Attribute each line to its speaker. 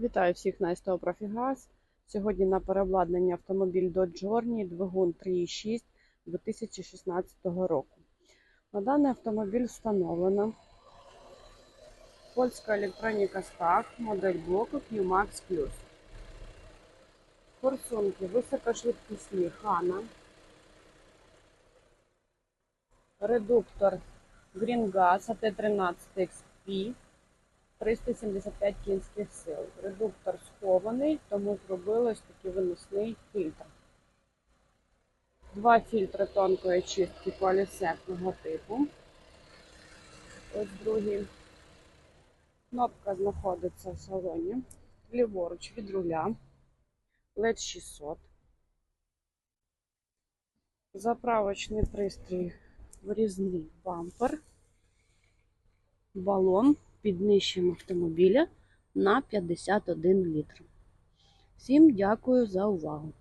Speaker 1: Вітаю всіх на СТО Профігаз. Сьогодні на переобладнанні автомобіль Dodge Journey, двигун 3.6 2016 року. На даний автомобіль встановлена польська електроніка STAG, модель блоку QMAX Plus. Форсунки високошвидкісні Hana. Редуктор Green Gas AT13 XP 375 кінських сил. Редуктор схований, тому зробили ось такий виносний фільтр. Два фільтри тонкої чистки полісетного типу. Ось другий. Кнопка знаходиться в салоні. Ліворуч від руля. LED 600. Заправочний пристрій врізний бампер. Балон під нижчим автомобіля на 51 літр. Всім дякую за увагу!